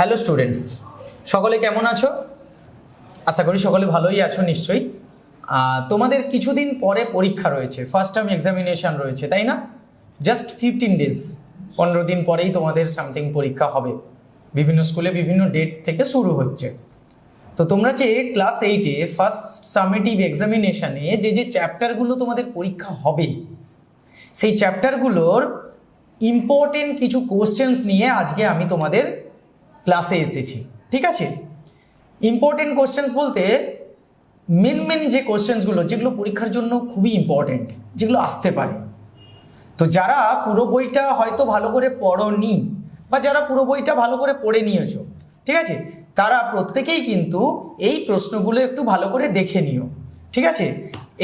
Hello students, সকলে কেমন আছো? আশা করি সকলে ভালোই আছো নিশ্চয়ই। তোমাদের কিছুদিন পরে পরীক্ষা রয়েছে ফার্স্ট টার্ম এক্সামিনেশন রয়েছে, তাই না? জাস্ট ফিফটিন ডেজ পনেরো দিন পরেই তোমাদের সামথিং পরীক্ষা হবে। বিভিন্ন স্কুলে বিভিন্ন ডেট থেকে শুরু হচ্ছে। তো তোমরা যে ক্লাস এইটে ফার্স্ট সামেটিভ এক্সামিনেশানে যে যে চ্যাপ্টারগুলো তোমাদের পরীক্ষা হবে, সেই চ্যাপ্টারগুলোর ইম্পর্টেন্ট কিছু কোশ্চেন্স নিয়ে আজকে আমি তোমাদের ক্লাসে এসেছি, ঠিক আছে? ইম্পর্টেন্ট কোশ্চেন্স বলতে মেন মেন যে কোশ্চেন্সগুলো যেগুলো পরীক্ষার জন্য খুবই ইম্পর্টেন্ট যেগুলো আসতে পারে। তো যারা পুরো বইটা হয়তো ভালো করে পড়নি বা যারা পুরো বইটা ভালো করে পড়ে নিয়েছো, ঠিক আছে? তারা প্রত্যেকেই কিন্তু এই প্রশ্নগুলো একটু ভালো করে দেখে নিও, ঠিক আছে?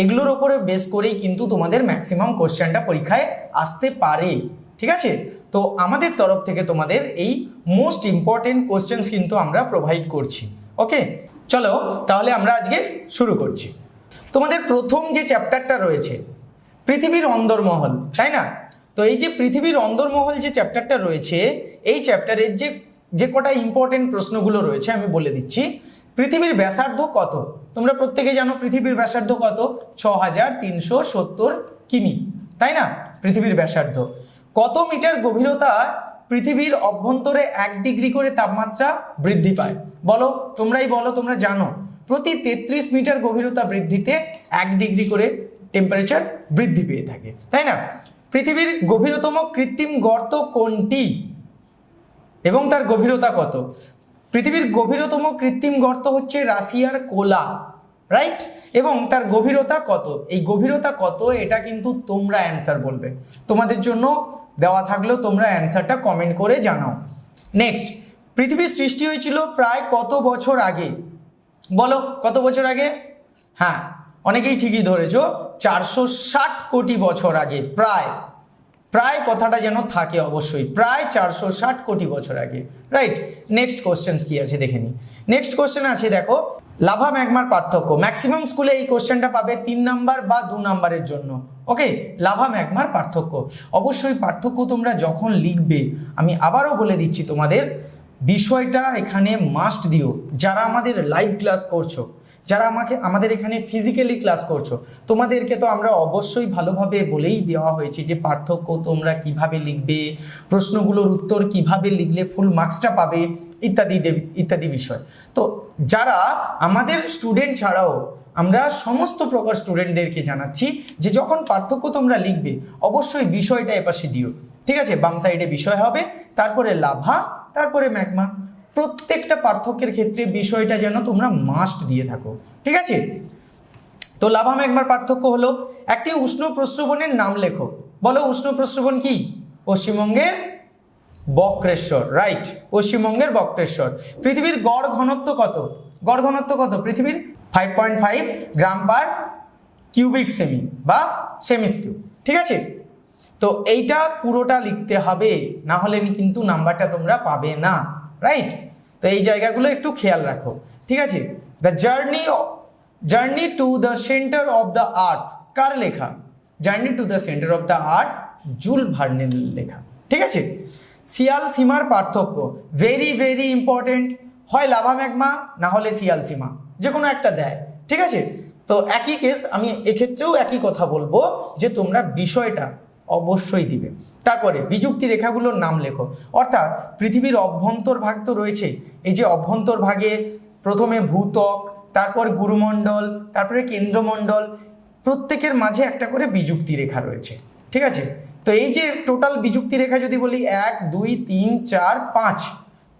এগুলোর ওপরে বেস করেই কিন্তু তোমাদের ম্যাক্সিমাম কোশ্চেনটা পরীক্ষায় আসতে পারে। ঠিক আছে? তো আমাদের তরফ থেকে তোমাদের এই মোস্ট ইম্পর্টেন্ট কোশ্চেন্স কিন্তু আমরা প্রোভাইড করছি। ওকে চলো, তাহলে আমরা আজকে শুরু করছি। তোমাদের প্রথম যে চ্যাপ্টারটা রয়েছে, পৃথিবীর অন্দরমহল, তাই না? তো এই যে পৃথিবীর অন্দরমহল যে চ্যাপ্টারটা রয়েছে, এই চ্যাপ্টারের যে যে কটা ইম্পর্টেন্ট প্রশ্নগুলো রয়েছে আমি বলে দিচ্ছি। পৃথিবীর ব্যাসার্ধ কত? তোমরা প্রত্যেকে জানো পৃথিবীর ব্যাসার্ধ কত? ছ হাজার তিনশো সত্তর কিমি, তাই না? পৃথিবীর ব্যাসার্ধ। কত মিটার গভীরতা পৃথিবীর অভ্যন্তরে এক ডিগ্রি করে তাপমাত্রা বৃদ্ধি পায়? বলো, তোমরাই বলো, তোমরা জানো। প্রতি তেত্রিশ মিটার গভীরতা বৃদ্ধিতে এক ডিগ্রি করে টেম্পারেচার বৃদ্ধি পেয়ে থাকে। তাই না? পৃথিবীর গভীরতম কৃত্রিম গর্ত কোনটি? এবং তার গভীরতা কত? পৃথিবীর গভীরতম কৃত্রিম গর্ত হচ্ছে রাশিয়ার কোলা রাইট এবং তার গভীরতা কত? এই গভীরতা কত? এটা কিন্তু তোমরা অ্যান্সার বলবে। তোমাদের জন্য দেওয়া থাকলেও তোমরা অ্যান্সারটা কমেন্ট করে জানাও। নেক্সট পৃথিবীর সৃষ্টি হয়েছিল প্রায় কত বছর আগে? বলো, কত বছর আগে? হ্যাঁ অনেকেই ঠিকই ধরেছ, চারশো ষাট কোটি বছর আগে, প্রায়। প্রায় কথাটা যেন থাকে অবশ্যই, প্রায় চারশো ষাট কোটি বছর আগে। রাইট নেক্সট কোশ্চেন্স কি আছে দেখে নিই। নেক্সট কোশ্চেন আছে, দেখো লাভা ম্যাগমার পার্থক্য। ম্যাক্সিমাম স্কুলে এই কোশ্চেনটা পাবে তিন নাম্বার বা দু নাম্বারের জন্য। ওকে লাভা ম্যাগমার পার্থক্য। অবশ্যই পার্থক্য তোমরা যখন লিখবে, আমি আবারও বলে দিচ্ছি তোমাদের, বিষয়টা এখানে মাস্ট দিও। যারা আমাদের লাইভ ক্লাস করছ, যারা আমাকে, আমাদের এখানে ফিজিক্যালি ক্লাস করছ, তোমাদেরকে তো আমরা অবশ্যই ভালোভাবে বলেই দেওয়া হয়েছে যে পার্থক্য তোমরা কীভাবে লিখবে, প্রশ্নগুলোর উত্তর কীভাবে লিখলে ফুল মার্কসটা পাবে, ইত্যাদি ইত্যাদি বিষয়। তো যারা আমাদের স্টুডেন্ট ছাড়াও আমরা সমস্ত প্রকার স্টুডেন্টদেরকে জানাচ্ছি যে যখন পার্থক্য তোমরা লিখবে, অবশ্যই বিষয়টা এপাশে দিও। ঠিক আছে? বাম সাইডে বিষয় হবে, তারপরে লাভা, তারপরে ম্যাগমা। প্রত্যেকটা পার্থক্যের ক্ষেত্রে বিষয়টা যেন তোমরা মাস্ট দিয়ে থাকো। ঠিক আছে? তো লাভা, ম্যাগমার পার্থক্য হলো, একটি উষ্ণ প্রস্রবণের নাম লেখো। বলো, উষ্ণ প্রশ্রবণ কি? পশ্চিমবঙ্গের বক্রেশ্বর রাইট পশ্চিমবঙ্গের বক্রেশ্বর। পৃথিবীর গড় ঘনত্ব কত? গড় ঘনত্ব কত? পৃথিবীর five point five gram per cubic cm বা সেমিস কিউব ঠিক আছে? তো এইটা পুরোটা লিখতে হবে, না হলে কিন্তু নাম্বারটা তোমরা পাবে না রাইট তো এই জায়গাগুলো একটু খেয়াল রাখো। ঠিক আছে? The journey journey to the centre of the earth কার লেখা? Journey to the centre of the earth Jules ভার্নের লেখা। ঠিক আছে? সিয়াল সীমার পার্থক্য। ভেরি ভেরি ইম্পর্টেন্ট হয় লাভা ম্যাগমা, না হলে শিয়াল সীমা। যে কোনো একটা দেয়। ঠিক আছে? তো একই কেস আমি এক্ষেত্রেও একই কথা বলব যে তোমরা বিষয়টা অবশ্যই দিবে। তারপরে বিযুক্তি রেখাগুলোর নাম লেখো। অর্থাৎ পৃথিবীর অভ্যন্তর ভাগ তো রয়েছে। এই যে অভ্যন্তর ভাগে প্রথমে ভূত্বক, তারপর গুরুমণ্ডল, তারপরে কেন্দ্রমণ্ডল, প্রত্যেকের মাঝে একটা করে বিযুক্তি রেখা রয়েছে। ঠিক আছে? তো এই যে টোটাল বিযুক্তি রেখা যদি বলি, এক, দুই, তিন, চার, পাঁচ,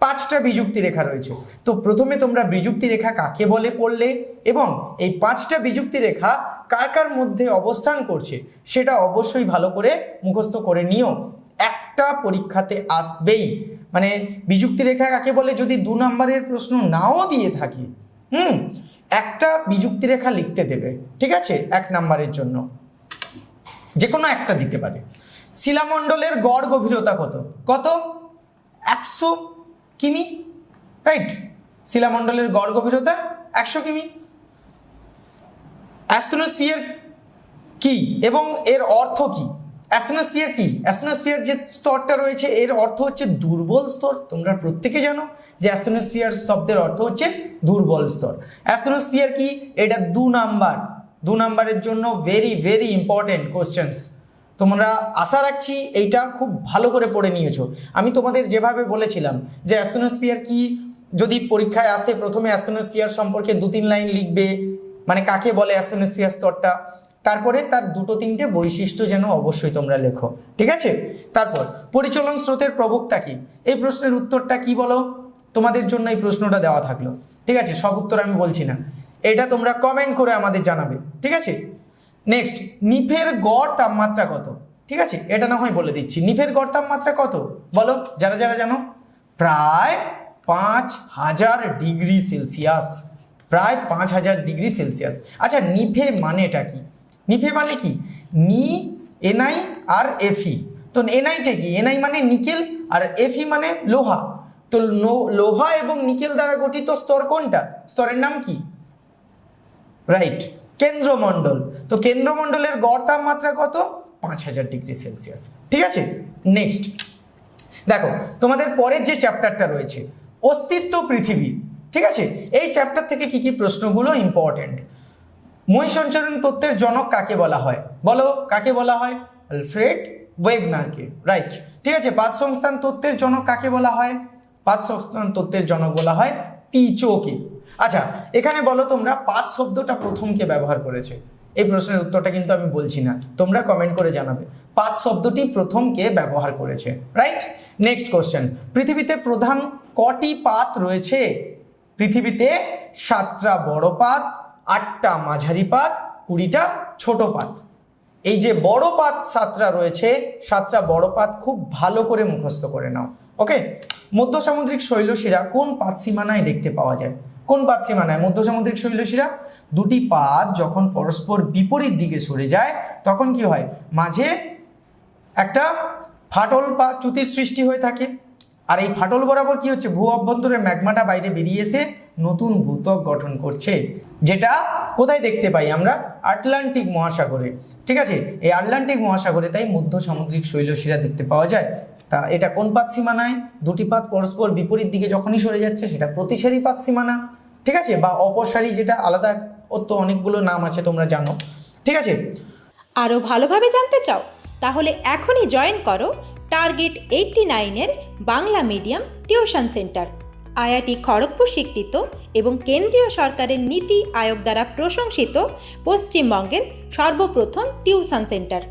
পাঁচটা বিযুক্তি রেখা রয়েছে। তো প্রথমে তোমরা বিযুক্তি রেখা কাকে বলে পড়লে এবং এই পাঁচটা বিযুক্তি রেখা কার কার মধ্যে অবস্থান করছে, সেটা অবশ্যই ভালো করে মুখস্থ করে নিও। একটা পরীক্ষাতে আসবেই। মানে বিযুক্তি রেখা কাকে বলে? যদি দু নম্বরের প্রশ্ন নাও দিয়ে থাকি, হুম, একটা বিযুক্তি রেখা লিখতে দেবে, ঠিক আছে? এক নাম্বারের জন্য। যে কোনো একটা দিতে পারে। শিলামণ্ডলের গড় গভীরতা কত? কত? একশো কিমি? রাইট শিলামণ্ডলের গড় গভীরতা একশো কিমি। অ্যাস্ট্রোস্ফিয়ার কি? এবং এর অর্থ কি? অ্যাস্ট্রোনস্ফিয়ার কি? অ্যাস্ট্রোনস্ফিয়ার যে স্তরটা রয়েছে, এর অর্থ হচ্ছে দুর্বল স্তর। তোমরা প্রত্যেকে জানো যে অ্যাস্ট্রোনস্ফিয়ার শব্দের অর্থ হচ্ছে দুর্বল স্তর। অ্যাস্ট্রোনস্ফিয়ার কি? এটা দু নাম্বার। দু নাম্বারের জন্য ভেরি ভেরি ইম্পর্টেন্ট কোশ্চেন্স তোমরা আশা রাখছি এইটা খুব ভালো করে পড়ে নিয়েছো। আমি তোমাদের যেভাবে বলেছিলাম যে অ্যাস্ট্রোনস্ফিয়ার কি, যদি পরীক্ষায় আসে প্রথমে অ্যাস্ট্রোনস্ফিয়ার সম্পর্কে দু তিন লাইন লিখবে মানে কাকে বলে অ্যাস্ট্রোনস্ফিয়ার স্তরটা, তারপরে তার দুটো তিনটে বৈশিষ্ট্য যেন অবশ্যই তোমরা লেখো, ঠিক আছে? তারপর, পরিচলন স্রোতের প্রবক্তা কি? এই প্রশ্নের উত্তরটা কি বলো? তোমাদের জন্য এই প্রশ্নটা দেওয়া থাকল, ঠিক আছে? সব উত্তর আমি বলছি না। এটা তোমরা কমেন্ট করে আমাদের জানাবে, ঠিক আছে? নেক্সট নিফের গড় তাপমাত্রা কত? ঠিক আছে, এটা না হয় বলে দিচ্ছি। নিফের গড় তাপমাত্রা কত? বলো, যারা যারা জানো? প্রায় পাঁচ হাজার ডিগ্রি সেলসিয়াস। প্রায় পাঁচ হাজার ডিগ্রি সেলসিয়াস। আচ্ছা নিফে মানেটা কি? নিফে মানে কি? নি, এনআই আর এফি তো এনআইটা কি? এনআই মানে নিকেল আর এফি মানে লোহা। তো লোহা এবং নিকেল দ্বারা গঠিত স্তর কোনটা? স্তরের নাম কি? রাইট কেন্দ্রমণ্ডল। তো কেন্দ্রমণ্ডলের গড় তাপমাত্রা কত? পাঁচ হাজার ডিগ্রি সেলসিয়াস। ঠিক আছে? নেক্সট দেখো, তোমাদের পরের যে চ্যাপ্টারটা রয়েছে, অস্তিত্ব পৃথিবী। ঠিক আছে? এই চ্যাপ্টার থেকে কি কি প্রশ্নগুলো ইম্পর্টেন্ট মই তত্ত্বের জনক কাকে বলা হয়? বলো, কাকে বলা হয়? আলফ্রেড ওয়েগনারকে রাইট ঠিক আছে? পাঁচ সংস্থান তত্ত্বের জনক কাকে বলা হয়? পাঁচ সংস্থান তত্ত্বের জনক বলা হয় পিচোকে। আচ্ছা এখানে বলো তোমরা পাঁচ শব্দটা প্রথমকে ব্যবহার করেছে। এই প্রশ্নের উত্তরটা কিন্তু আমি বলছি না, তোমরা কমেন্ট করে জানাবে। পাঁচ শব্দটি প্রথমকে ব্যবহার করেছে রাইট নেক্সট কোশ্চেন পৃথিবীতে প্রধান কটি পাত রয়েছে? পৃথিবীতে সাতটা বড় পাত, আটটা মাঝারি পাত, কুড়িটা ছোট পাত। এই যে বড় পাত সাতটা রয়েছে, সাতটা বড় পাত খুব ভালো করে মুখস্থ করে নাও ওকে মধ্য সামুদ্রিক শৈলশিরা কোন পাত সীমানায় দেখতে পাওয়া যায়? কোন পাত সীমানায় মধ্য সামুদ্রিক শৈলশিরা। দুটি পাত যখন পরস্পর বিপরীত দিকে সরে যায়, তখন কি হয়? মাঝে একটা ফাটল বা চ্যুতির সৃষ্টি হয়ে থাকে। আর এই ফাটল বরাবর কি হচ্ছে? ভূ অভ্যন্তরের ম্যাগমাটা বাইরে বেরিয়ে এসে নতুন ভূত্বক গঠন করছে, যেটা কোথায় দেখতে পাই আমরা? আটলান্টিক মহাসাগরে। ঠিক আছে? এই আটলান্টিক মহাসাগরে তাই মধ্য সামুদ্রিক শৈলশিরা দেখতে পাওয়া যায়। তা এটা কোন পাত সীমানায়? দুটি পাত পরস্পর বিপরীত দিকে যখনই সরে যাচ্ছে, সেটা প্রতিসারী পাত সীমানা। ঠিক আছে? বা অপসারী যেটা আলাদা ওর তো অনেকগুলো নাম আছে, তোমরা জানো। ঠিক আছে? আরও ভালোভাবে জানতে চাও, তাহলে এখনই জয়েন করো টার্গেট এইটটি নাইনের Bangla medium tuition centre IIT Kharagpur স্বীকৃত এবং কেন্দ্রীয় সরকারের নীতি আয়োগ দ্বারা প্রশংসিত পশ্চিমবঙ্গের সর্বপ্রথম টিউশন সেন্টার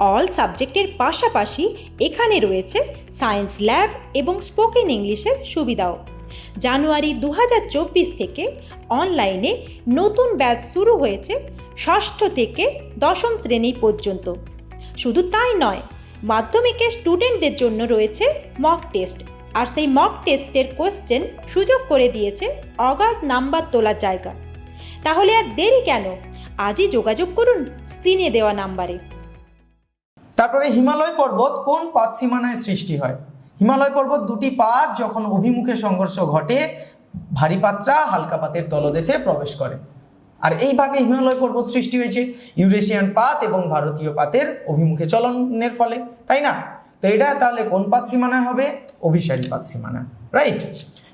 অল সাবজেক্টের পাশাপাশি এখানে রয়েছে সায়েন্স ল্যাব এবং স্পোকেন ইংলিশের সুবিধাও। জানুয়ারি দু হাজার চব্বিশ থেকে অনলাইনে নতুন ব্যাচ শুরু হয়েছে ষষ্ঠ থেকে দশম শ্রেণি পর্যন্ত। শুধু তাই নয়, মাধ্যমিকে স্টুডেন্টদের জন্য রয়েছে মক টেস্ট আর সেই মক টেস্টের কোশ্চেন সুযোগ করে দিয়েছে অগাধ নাম্বার তোলার জায়গা। তাহলে আর দেরি কেন? আজই যোগাযোগ করুন স্ক্রিনে দেওয়া নাম্বারে। তারপরে হিমালয় পর্বত কোন পাত সীমানায় সৃষ্টি হয়? হিমালয় পর্বত দুটি পাত যখন অভিমুখে সংঘর্ষ ঘটে, ভারী পাত্রা হালকা পাতের তলদেশে প্রবেশ করে। আর এইভাবে হিমালয় পর্বত সৃষ্টি হয়েছে। ইউরেশিয়ান পাত এবং ভারতীয় পাতের অভিমুখে চলনের ফলে, তাই না? তো এটা তাহলে কোন পাত সীমানায় হবে? অভিসারী পাত সীমানা রাইট?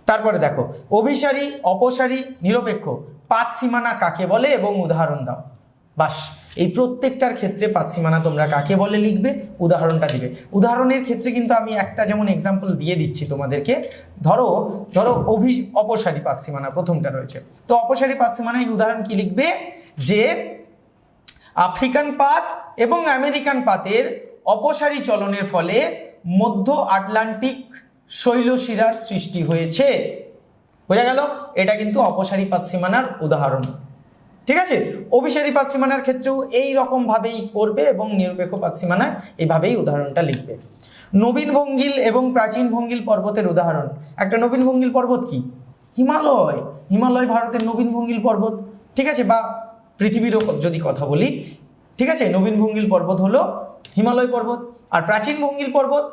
তারপরে দেখো, অভিসারী, অপসারী, নিরপেক্ষ পাত সীমানা কাকে বলে এবং উদাহরণ দাও। বাস এই প্রত্যেকটার ক্ষেত্রে পাত সীমানা তোমরা কাকে বলে লিখবে? উদাহরণটা দিবে। উদাহরণের ক্ষেত্রে কিন্তু আমি একটা যেমন এক্সাম্পল দিয়ে দিচ্ছি তোমাদেরকে। ধরো ধরো অভি, অপসারী পাত সীমানা প্রথমটা রয়েছে। তো অপসারী পাত সীমানায় উদাহরণ কি লিখবে? যে আফ্রিকান পাত এবং আমেরিকান পাতের অপসারী চলনের ফলে মধ্য আটলান্টিক শৈলশিরার সৃষ্টি হয়েছে। বোঝা গেল? এটা কিন্তু অপসারী পাত সীমানার উদাহরণ। ঠিক আছে? অভিসারী পাত সীমানার ক্ষেত্রেও এই রকম ভাবেই করবে এবং নিরপেক্ষ পাত সীমানায় এইভাবেই উদাহরণটা লিখবে। নবীন ভঙ্গিল এবং প্রাচীন ভঙ্গিল পর্বতের উদাহরণ। একটা নবীন ভঙ্গিল পর্বত কি? হিমালয়। হিমালয় ভারতের নবীন ভঙ্গিল পর্বত। ঠিক আছে? বা পৃথিবীরও যদি কথা বলি, ঠিক আছে? নবীন ভঙ্গিল পর্বত হলো হিমালয় পর্বত। আর প্রাচীন ভঙ্গিল পর্বত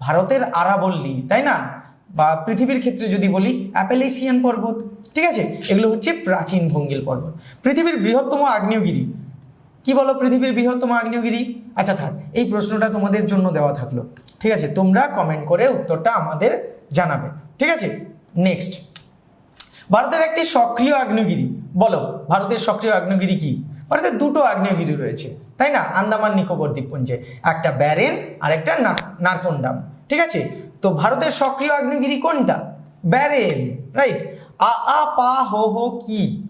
ভারতের আরাবল্লী, তাই না? বা পৃথিবীর ক্ষেত্রে যদি বলি অ্যাপেলেসিয়ান পর্বত। ঠিক আছে? এগুলো হচ্ছে প্রাচীন ভঙ্গিল পর্বত। পৃথিবীর বৃহত্তম আগ্নেয়গিরি। কি বলো পৃথিবীর বৃহত্তম আগ্নেয়গিরি? আচ্ছা থাক, এই প্রশ্নটা তোমাদের জন্য দেওয়া থাকল। ঠিক আছে? তোমরা কমেন্ট করে উত্তরটা আমাদের জানাবে। ঠিক আছে? নেক্সট ভারতের একটি সক্রিয় আগ্নেয়গিরি। বলো, ভারতের সক্রিয় আগ্নেয়গিরি কি? ভারতের দুটো আগ্নেয়গিরি রয়েছে। তাই না? আন্দামান, নিকোবর, দ্বীপপুঞ্জে। একটা ব্যারেন আর একটা নারকন্ডাম ঠিক আছে? তো ভারতের সক্রিয় আগ্নেয়গিরি কোনটা? ব্যারেন রাইট আ আ, পা, হো হো, কি?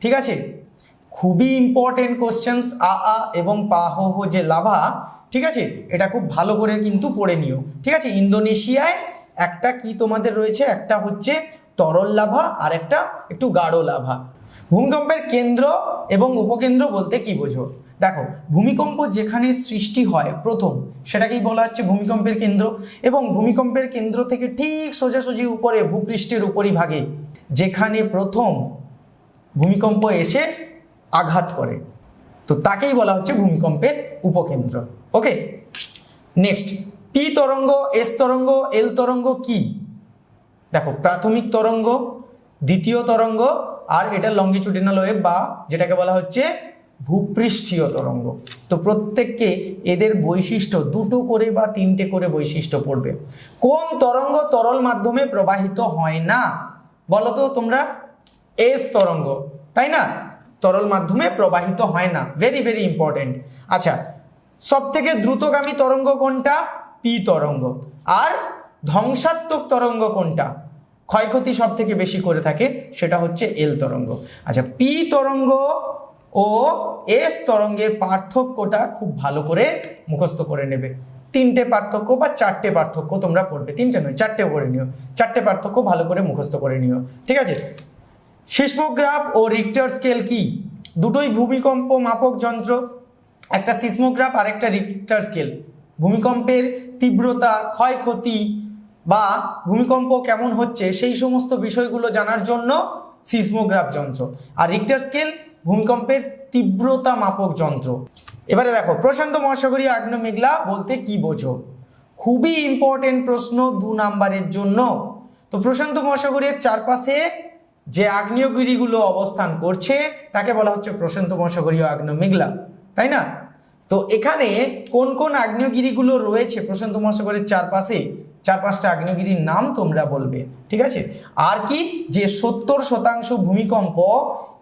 ঠিক আছে? খুবই ইম্পর্টেন্ট কোশ্চেন্স আ আ এবং পা, হো হো যে লাভা, ঠিক আছে? এটা খুব ভালো করে কিন্তু পড়ে নিও। ঠিক আছে? ইন্দোনেশিয়ায় একটা কি তোমাদের রয়েছে? একটা হচ্ছে তরল লাভা আর একটা একটু গাঢ় লাভা। ভূমিকম্পের কেন্দ্র এবং উপকেন্দ্র বলতে কি বোঝো? দেখো, ভূমিকম্প যেখানে সৃষ্টি হয় প্রথম, সেটাকেই বলা হচ্ছে ভূমিকম্পের কেন্দ্র এবং ভূমিকম্পের কেন্দ্র থেকে ঠিক সোজাসুজি উপরে, ভূপৃষ্ঠের উপরিভাগে যেখানে প্রথম ভূমিকম্প এসে আঘাত করে। তো তাকেই বলা হচ্ছে ভূমিকম্পের উপকেন্দ্র। ওকে? নেক্সট পি তরঙ্গ এস তরঙ্গ এল তরঙ্গ কি? দেখো, প্রাথমিক তরঙ্গ, দ্বিতীয় তরঙ্গ, আর এটা লঙ্গিচুডিনাল ওয়েভ বা যেটাকে বলা হচ্ছে ভূপৃষ্ঠীয় তরঙ্গ। তো প্রত্যেককে এদের বৈশিষ্ট্য, দুটো করে বা তিনটে করে বৈশিষ্ট্য পড়বে। কোন তরঙ্গ তরল মাধ্যমে প্রবাহিত হয় না? বলো তো তোমরা এস তরঙ্গ, তাই না? তরল মাধ্যমে প্রবাহিত হয় না। ভেরি ভেরি ইম্পর্টেন্ট আচ্ছা সব থেকে দ্রুতগামী তরঙ্গ কোনটা? পি তরঙ্গ। আর ধ্বংসাত্মক তরঙ্গ কোনটা? ক্ষয়ক্ষতি সব থেকে বেশি করে থাকে, সেটা হচ্ছে এল তরঙ্গ। আচ্ছা পি তরঙ্গ ও এস তরঙ্গের পার্থক্যটা খুব ভালো করে মুখস্থ করে নেবে। তিনটে পার্থক্য বা চারটে পার্থক্য তোমরা পড়বে। তিনটে নয়, চারটে করে নিও। চারটে পার্থক্য ভালো করে মুখস্থ করে নিও। ঠিক আছে? সিসমোগ্রাফ ও রিক্টার স্কেল কি? দুটোই ভূমিকম্প মাপক যন্ত্র। একটা সিসমোগ্রাফ আর একটা রিক্টার স্কেল ভূমিকম্পের তীব্রতা, ক্ষয়ক্ষতি বা ভূমিকম্প কেমন হচ্ছে সেই সমস্ত বিষয়গুলো জানার জন্য সিসমোগ্রাফ যন্ত্র। আর রিক্টার স্কেল ভূমিকম্পের তীব্রতা মাপক যন্ত্র। এবারে দেখো, প্রশান্ত মহাসাগরীয় আগ্নেয় মেঘলা বলতে কি বোঝো? খুবই ইম্পর্টেন্ট প্রশ্ন দু নাম্বারের জন্য। তো প্রশান্ত মহাসাগরের চারপাশে যে আগ্নেয়গিরিগুলো অবস্থান করছে, তাকে বলা হচ্ছে প্রশান্ত মহাসাগরীয় আগ্নেয় মেঘলা, তাই না? তো এখানে কোন কোন আগ্নেয়গিরিগুলো রয়েছে প্রশান্ত মহাসাগরের চারপাশে? চার পাঁচটা আগ্নেয়গিরির নাম তোমরা বলবে, ঠিক আছে? আর কি? যে সত্তর শতাংশ ভূমিকম্প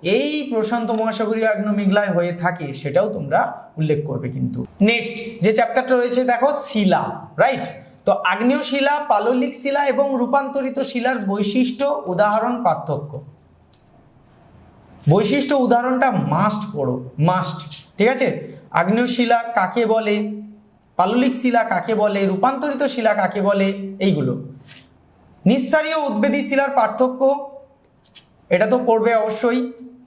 এই প্রশান্ত মহাসাগরীয় আগ্নেয় হয়ে থাকে, সেটাও তোমরা উল্লেখ করবে কিন্তু। নেক্সট যে চ্যাপ্টারটা রয়েছে, দেখো, শিলা রাইট তো আগ্নেয় শিলা, পাললিক শিলা এবং রূপান্তরিত শিলার বৈশিষ্ট্য, উদাহরণ, পার্থক্য। বৈশিষ্ট্য, উদাহরণটা মাস্ট পড়ো মাস্ট ঠিক আছে? আগ্নেয় শিলা কাকে বলে? পাললিক শিলা কাকে বলে? রূপান্তরিত শিলা কাকে বলে? এইগুলো। নিঃসারীয় উদ্বেদী শিলার পার্থক্য, এটা তো পড়বে অবশ্যই।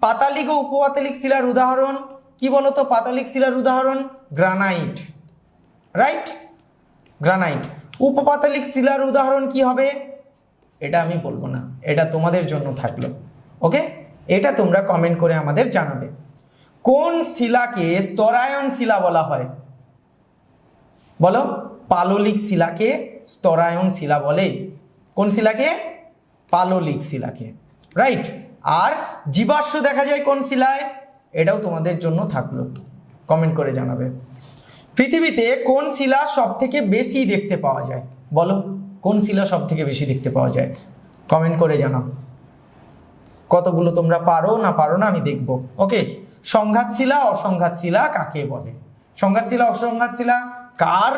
পাতালিক ও উপপাতালিক শিলার উদাহরণ, কি বলতো পাতালিক শিলার উদাহরণ? গ্রানাইট। রাইট? গ্রানাইট। উপপাতালিক শিলার উদাহরণ কি হবে? এটা আমি বলব না, এটা তোমাদের জন্য থাকল। ওকে? এটা তোমরা কমেন্ট করে আমাদের জানাবে। কোন শিলাকে স্তরায়ন শিলা বলা হয়? বলো, পাললিক শিলাকে স্তরায়ন শিলা বলে। কোন শিলাকে? পাললিক শিলাকে। রাইট আর জীবাশ্ম দেখা যায় কোন শিলায়? এটাও তোমাদের জন্য থাকল। কমেন্ট করে জানাবে। পৃথিবীতে কোন শিলা সব থেকে বেশি দেখতে পাওয়া যায়? বলো, কোন শিলা সব থেকে বেশি দেখতে পাওয়া যায়? কমেন্ট করে জানাও। কতগুলো তোমরা পারো না পারো না আমি দেখব। ওকে সংঘাত শিলা, অসংঘাত শিলা কাকে বলে? সংঘাত শিলা, অসংঘাত শিলা? কার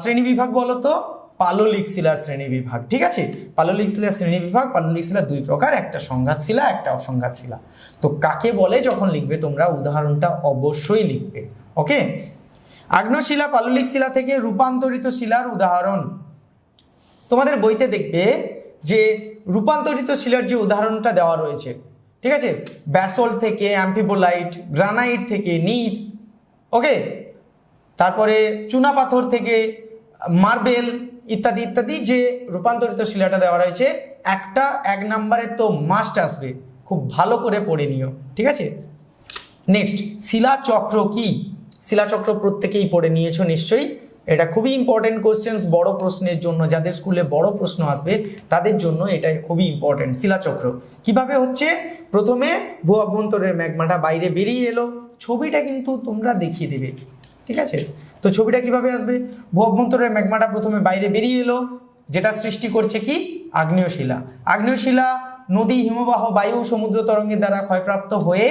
শ্রেণি বিভাগ বলো তো পাললিক শিলার শ্রেণি বিভাগ, ঠিক আছে? পাললিক শিলার শ্রেণি বিভাগ, পাললিক শিলা দুই প্রকার, একটা সংঘাত শিলা, একটা অসংঘাত শিলা। তো কাকে বলে যখন লিখবে তোমরা? উদাহরণটা অবশ্যই লিখবে, ওকে? আগ্নেয়শিলা পাললিক শিলা থেকে রূপান্তরিত শিলার উদাহরণ। তোমাদের বইতে দেখবে যে রূপান্তরিত শিলার যে উদাহরণটা দেওয়া রয়েছে, ঠিক আছে? ব্যাসল্ট থেকে অ্যাম্পিবোলাইট গ্রানাইট থেকে, নিস, ওকে? তারপরে চুনাপাথর থেকে মার্বেল ইত্যাদি ইত্যাদি যে রূপান্তরিত শিলাটা দেওয়া রয়েছে, একটা, এক নাম্বারে তো মাস্ট আসবে। খুব ভালো করে পড়ে নিও, ঠিক আছে? নেক্সট শিলাচক্র কি? শিলাচক্র প্রত্যেকেই পড়ে নিয়েছো নিশ্চয়ই। এটা খুবই ইম্পর্টেন্ট কোশ্চেন্স বড় প্রশ্নের জন্য, যাদের স্কুলে বড় প্রশ্ন আসবে, তাদের জন্য এটা খুবই ইম্পর্টেন্ট শিলাচক্র। কীভাবে হচ্ছে? প্রথমে ভূ অভ্যন্তরের ম্যাগমাটা বাইরে বেরিয়ে এলো। ছবিটা কিন্তু তোমরা দেখিয়ে দেবে। ঠিক আছে? তো ছবিটা কীভাবে আসবে? ভূ অভ্যন্তরের ম্যাগমাটা প্রথমে বাইরে বেরিয়ে এলো, যেটা সৃষ্টি করছে কি? আগ্নেয় শিলা আগ্নেয় শিলা নদী, হিমবাহ, বায়ু, সমুদ্র তরঙ্গের দ্বারা ক্ষয়প্রাপ্ত হয়ে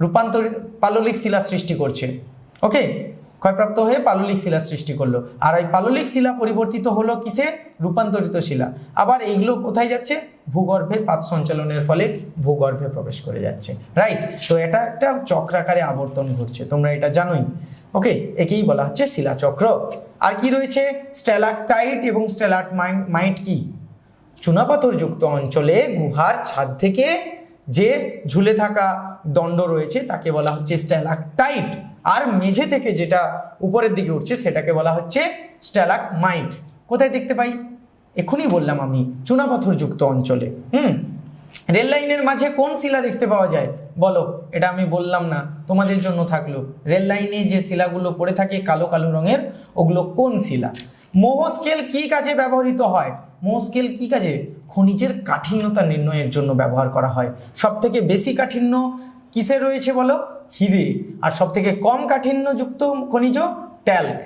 রূপান্তরিত পাললিক শিলা সৃষ্টি করছে। ওকে ক্ষয়প্রাপ্ত হয়ে পাললিক শিলা সৃষ্টি করল। আর এই পাললিক শিলা পরিবর্তিত হলো কিসে? রূপান্তরিত শিলা। আবার এইগুলো কোথায় যাচ্ছে? ভূগর্ভে পাত সঞ্চালনের ফলে ভূগর্ভে প্রবেশ করে যাচ্ছে। রাইট তো এটা একটা চক্রাকারে আবর্তন ঘটছে, তোমরা এটা জানোই। ওকে একেই বলা হচ্ছে শিলাচক্র। আর কি রয়েছে? স্ট্যালাকটাইট এবং স্ট্যালাট মাইট কি? চুনাপাথরযুক্ত অঞ্চলে গুহার ছাদ থেকে যে ঝুলে থাকা দণ্ড রয়েছে, তাকে বলা হচ্ছে স্ট্যালাকটাইট। আর মেঝে থেকে যেটা উপরের দিকে উঠছে সেটাকে বলা হচ্ছে স্ট্যালাক মাইন্ড। কোথায় দেখতে পাই? এক্ষুনি বললাম আমি, চুনাপাথরযুক্ত অঞ্চলে। হুম? রেল লাইনের মাঝে কোন শিলা দেখতে পাওয়া যায়? বলো, এটা আমি বললাম না, তোমাদের জন্য থাকল। রেল লাইনে যে শিলাগুলো পড়ে থাকে কালো কালো রঙের, ওগুলো কোন শিলা? মোহ স্কেল কি কাজে ব্যবহৃত হয়? মোহ স্কেল কি কাজে? খনিজের কাঠিন্যতা নির্ণয়ের জন্য ব্যবহার করা হয়। সব থেকে বেশি কাঠিন্য কিসে রয়েছে বলো? হিরে আর সব থেকে কম কাঠিন্যযুক্ত খনিজ ট্যাল্ক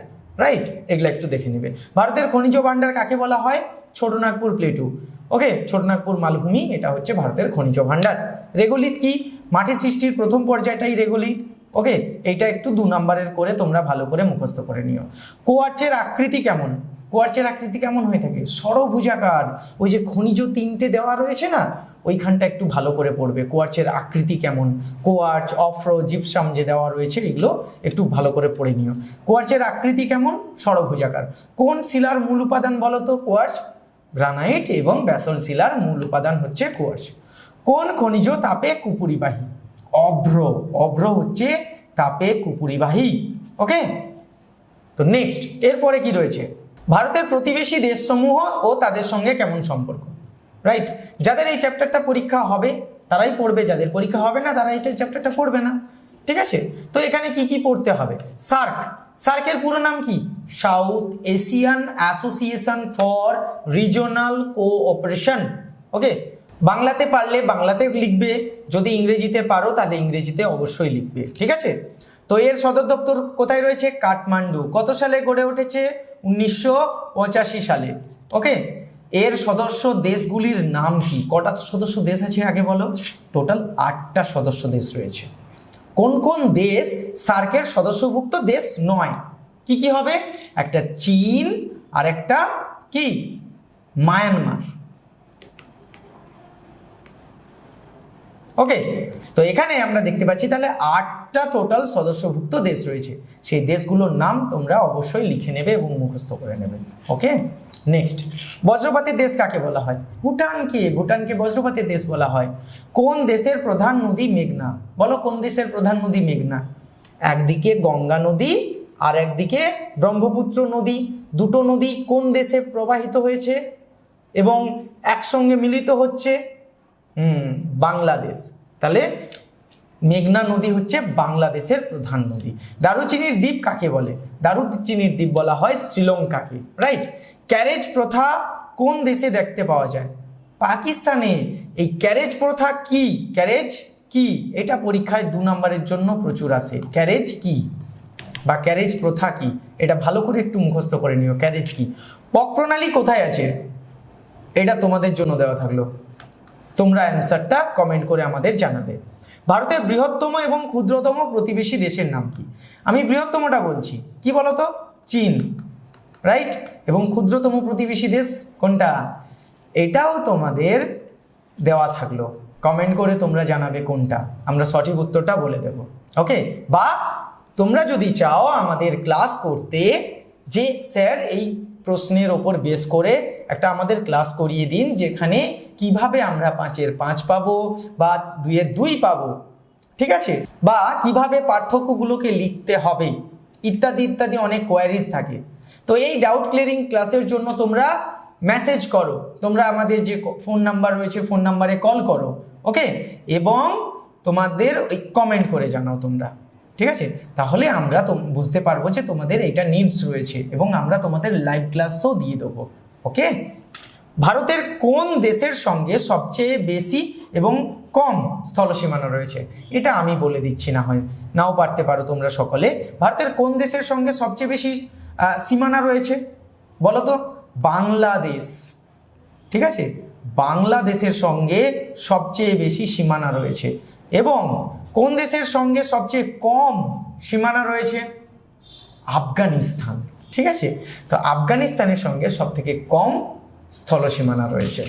রাইট এগুলো একটু দেখে নেবে। ভারতের খনিজ ভাণ্ডার কাকে বলা হয়? ছোটনাগপুর প্লেটু। ওকে, ছোটনাগপুর মালভূমি, এটা হচ্ছে ভারতের খনিজ ভাণ্ডার। রেগোলিত কি? মাটি সৃষ্টির প্রথম পর্যায়টাই রেগোলিত। ওকে, এইটা একটু দু নম্বরের করে তোমরা ভালো করে মুখস্থ করে নিও। কোয়ার্চের আকৃতি কেমন? কোয়ার্চের আকৃতি কেমন হয়ে থাকে? সরভুজাকার, ওই যে খনিজ তিনটে দেওয়া রয়েছে না? ওইখানটা একটু ভালো করে পড়বে। কোয়ার্চের আকৃতি কেমন? কোয়ার্চ, অফ্রো, জিপসাম যে দেওয়া রয়েছে, এগুলো একটু ভালো করে পড়ে নিও। কোয়ার্চের আকৃতি কেমন? সরভুজাকার কোন শিলার মূল উপাদান বলো তো কোয়ার্চ? গ্রানাইট এবং ব্যাসল শিলার মূল উপাদান হচ্ছে কোয়ার্চ। কোন খনিজ তাপে কুপুরিবাহী? অভ্র। অভ্র হচ্ছে তাপে কুপুরিবাহী। ওকে? তো নেক্সট, এরপরে কি রয়েছে? ভারতের প্রতিবেশী দেশসমূহ ও তাদের সঙ্গে কেমন সম্পর্ক? রাইট যাদের এই চ্যাপ্টারটা পরীক্ষা হবে, তারাই পড়বে। যাদের পরীক্ষা হবে না, তারা এটা চ্যাপ্টারটা পড়বে না। ঠিক আছে? তো এখানে কি কি পড়তে হবে? সার্ক। সার্কের পুরো নাম কি? South Asian Association for Regional Cooperation. Okay? বাংলাতে পারলে বাংলাতে লিখবে। যদি ইংরেজিতে পারো, তাহলে ইংরেজিতে অবশ্যই লিখবে। ঠিক আছে? তো এর সদর দপ্তর কোথায় রয়েছে? কাঠমান্ডু। কত সালে গড়ে উঠেছে? উনিশশো পঁচাশি সালে। ওকে? এর সদস্য দেশগুলির নাম কি? কটা সদস্য দেশ আছে আগে বলো? টোটাল আটটা সদস্য দেশ রয়েছে। কোন কোন দেশ সার্কের সদস্যভুক্ত দেশ নয়? কি কি হবে? একটা চীন, আর একটা কি? মায়ানমার। ওকে তো এখানে আমরা দেখতে পাচ্ছি তাহলে আটটা টোটাল সদস্যভুক্ত দেশ রয়েছে। সেই দেশগুলোর নাম তোমরা অবশ্যই লিখে নেবে এবং মুখস্থ করে নেবে। ওকে নেক্সট বজ্রপাতের দেশ কাকে বলা হয়? ভুটানকে। ভুটানকে বজ্রপাতের দেশ বলা হয়। কোন দেশের প্রধান নদী মেঘনা? বলো কোন দেশের প্রধান নদী মেঘনা? একদিকে গঙ্গা নদী আর একদিকে ব্রহ্মপুত্র নদী। দুটো নদী কোন দেশে প্রবাহিত হয়েছে? এবং একসঙ্গে মিলিত হচ্ছে? বাংলাদেশ। তাহলে মেঘনা নদী হচ্ছে বাংলাদেশের প্রধান নদী। দারুচিনির দ্বীপ কাকে বলে? দারুচিনির দ্বীপ বলা হয় শ্রীলঙ্কাকে রাইট ক্যারেজ প্রথা কোন দেশে দেখতে পাওয়া যায়? পাকিস্তানে। এই ক্যারেজ প্রথা কি? ক্যারেজ কি? এটা পরীক্ষায় দু নম্বরের জন্য প্রচুর আসে ক্যারেজ কি? বা ক্যারেজ প্রথা কি? এটা ভালো করে একটু মুখস্থ করে নিও। ক্যারেজ কি? পক প্রণালী কোথায় আছে? এটা তোমাদের জন্য দেওয়া থাকল। তোমরা অ্যান্সারটা কমেন্ট করে আমাদের জানাবে। ভারতের বৃহত্তম এবং ক্ষুদ্রতম প্রতিবেশী দেশের নাম কি? আমি বৃহত্তমটা বলছি। কি বলতো? চীন। রাইট এবং ক্ষুদ্রতম প্রতিবেশী দেশ কোনটা? এটাও তোমাদের দেওয়া থাকল। কমেন্ট করে তোমরা জানাবে কোনটা। আমরা সঠিক উত্তরটা বলে দেব। ওকে বা তোমরা যদি চাও আমাদের ক্লাস করতে, যে স্যার এই প্রশ্নের ওপর বেস করে একটা আমাদের ক্লাস করিয়ে দিন, যেখানে কীভাবে আমরা পাঁচের পাঁচ পাবো বা দুইয়ের দুই পাবো। ঠিক আছে? বা কীভাবে পার্থক্যগুলোকে লিখতে হবে, ইত্যাদি ইত্যাদি অনেক কোয়ারিজ থাকে। তো এই ডাউট ক্লিয়ারিং ক্লাসের জন্য তোমরা মেসেজ করো। তোমরা আমাদের যে ফোন নাম্বার রয়েছে ফোন নাম্বারে কল করো ওকে এবং তোমাদের ওই কমেন্ট করে জানাও তোমরা, ঠিক আছে? তাহলে আমরা বুঝতে পারব যে তোমাদের এটা নিডস রয়েছে এবং আমরা তোমাদের লাইভ ক্লাসও দিয়ে দেবো ওকে ভারতের কোন দেশের সঙ্গে সবচেয়ে বেশি এবং কম স্থলসীমানা রয়েছে? এটা আমি বলে দিচ্ছি না হয়। নাও পারতে পারো তোমরা সকলে। ভারতের কোন দেশের সঙ্গে সবচেয়ে বেশি সীমানা রয়েছে। বলো তো বাংলাদেশ। ঠিক আছে? বাংলাদেশের সঙ্গে সবচেয়ে বেশি সীমানা রয়েছে। এবং কোন দেশের সঙ্গে সবচেয়ে কম সীমানা রয়েছে? আফগানিস্তান। ঠিক আছে? তো আফগানিস্তানের সঙ্গে সব থেকে কম স্থল সীমানা রয়েছে।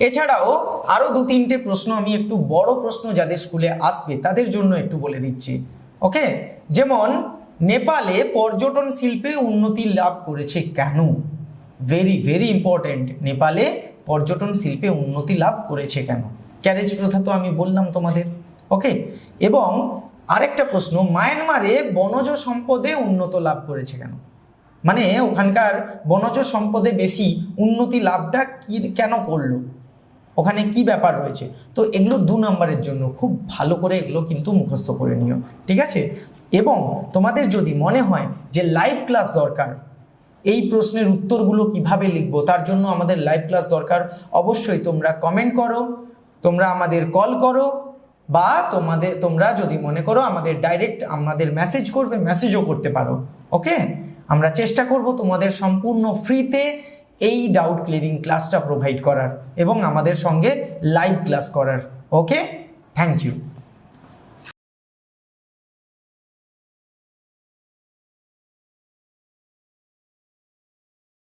এছাড়াও আরও দু তিনটে প্রশ্ন, আমি একটু বড় প্রশ্ন যাদের স্কুলে আসবে তাদের জন্য একটু বলে দিচ্ছি। ওকে? যেমন নেপালে পর্যটন শিল্পে উন্নতি লাভ করেছে কেন? ভেরি ভেরি ইম্পর্ট্যান্ট নেপালে পর্যটন শিল্পে উন্নতি লাভ করেছে কেন? ক্যারেজ প্রথা তো আমি বললাম তোমাদের। ওকে এবং আরেকটা প্রশ্ন, মায়ানমারে বনজ সম্পদে উন্নত লাভ করেছে কেন? মানে ওখানকার বনজ সম্পদে বেশি উন্নতি লাভটা কি, কেন করল? ওখানে কি ব্যাপার রয়েছে? তো এগুলো দু নম্বরের জন্য, খুব ভালো করে এগুলো কিন্তু মুখস্থ করে নিও। ঠিক আছে? এবং তোমাদের যদি মনে হয় যে লাইভ ক্লাস দরকার, এই প্রশ্নের উত্তরগুলো কীভাবে লিখব, তার জন্য আমাদের লাইভ ক্লাস দরকার, অবশ্যই তোমরা কমেন্ট করো, তোমরা আমাদের কল করো, বা তোমাদের, তোমরা যদি মনে করো আমাদের ডাইরেক্ট আমাদের মেসেজ করবে মেসেজও করতে পারো ওকে আমরা চেষ্টা করব তোমাদের সম্পূর্ণ ফ্রিতে এই ডাউট ক্লিয়ারিং ক্লাসটা প্রোভাইড করার এবং আমাদের সঙ্গে লাইভ ক্লাস করার ওকে থ্যাংক ইউ